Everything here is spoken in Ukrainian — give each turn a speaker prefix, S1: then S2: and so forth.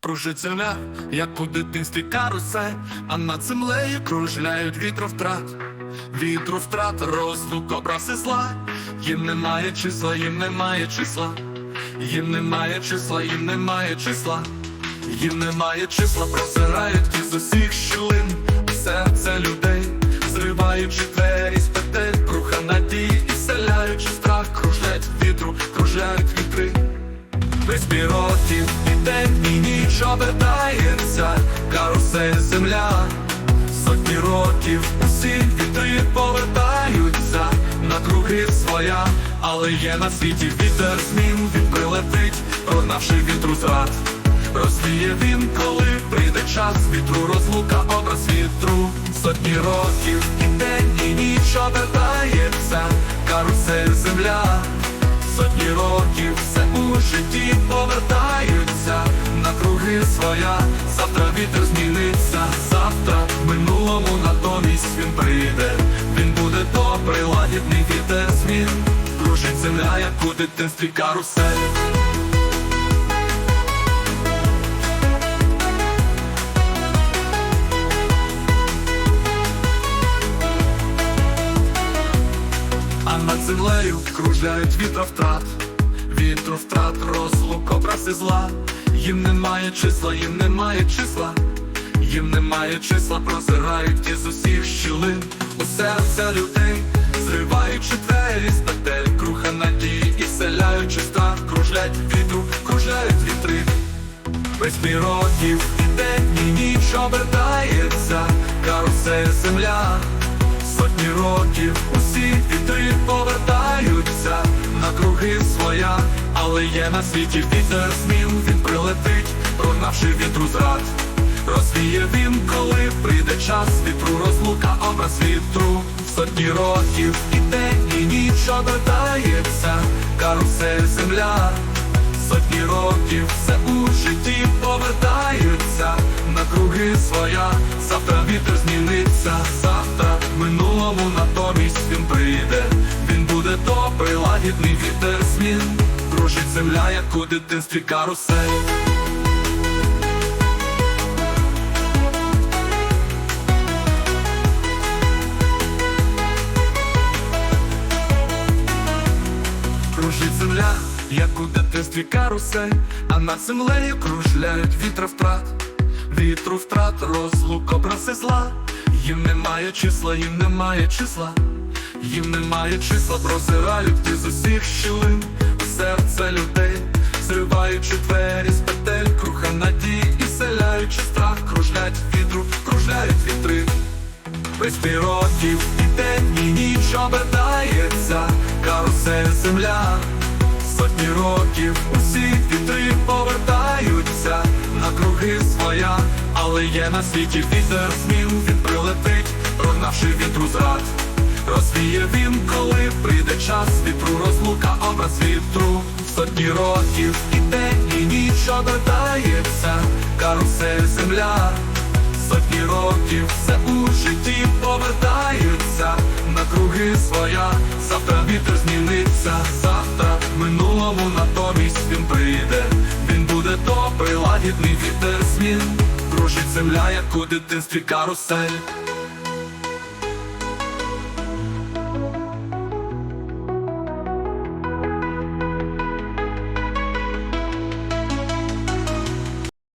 S1: Кружить земля, як у дитинстві карусель, а над землею кружляють вітровтрат. Вітровтрат, розлук, образ і зла. Їм немає числа, їм немає числа. Їм немає числа, їм немає числа. Їм немає числа, просирають ті з усіх щілин серце людей, зриваючи двері з петель, круха надії і селяючи страх, кружлять вітру, кружляють обертається, карусель земля, сотні років усі вітри повертаються на круги своя, але є на світі вітер змін, він прилетить, прогнавши вітру зрад. Розвіє він, коли прийде час вітру, розлука, образ вітру, сотні років і день і ніч обертається, карусель земля. Сотні років все у житті на своя. Завтра вітер зміниться, завтра в минулому натомість він прийде. Він буде добрий, лагідний вітер змін. Кружить земля, як у дитинстві карусель. А над землею кружляють вітровтрат, вітровтрат, розлук, образ і зла. Їм немає числа, їм немає числа, їм немає числа, прозирають ті з усіх щілин у серця людей, зриваючи двері з петель, круха надії і селяючи страх, кружлять вітру, кружляють вітри. Весь мій років і день і ніч обертається, карусель земля. Сотні років усі на світі вітер змін, він прилетить, прогнавши вітру зрад. Розвіє він, коли прийде час вітру, розлука, образ вітру. Сотні років і день і ніч обертається, карусель земля. Сотні років все у житті повертаються на круги своя. Завтра вітер зміниться, завтра в минулому натомість він прийде. Він буде добрий, лагідний вітер змін. Кружить земля, як у дитинстві карусель. Кружить земля, як у дитинстві карусель, а над землею кружляють вітровтрат, вітру втрат, розлук, образ і зла. Їм немає числа, їм немає числа, їм немає числа, прозирають ті з усіх щілин серце людей, зриваючи двері з петель, круха надії і селяючи страх, кружлять вітру, кружляють вітри. Мій років і день і ніч обертається, карусель земля. Сотні років усі вітри повертаються на круги своя, але є на світі вітер змін, він прилетить, прогнавши вітру зрад. Розвіє він, коли прийде час вітру, розлука, вітру. Сотні років і день і ніч обертається, карусель земля. Сотні років все у житті повертаються на круги своя. Завтра вітер зміниться, завтра в минулому натомість він прийде. Він буде добрий, лагідний вітер змін. Кружить земля, як у дитинстві карусель.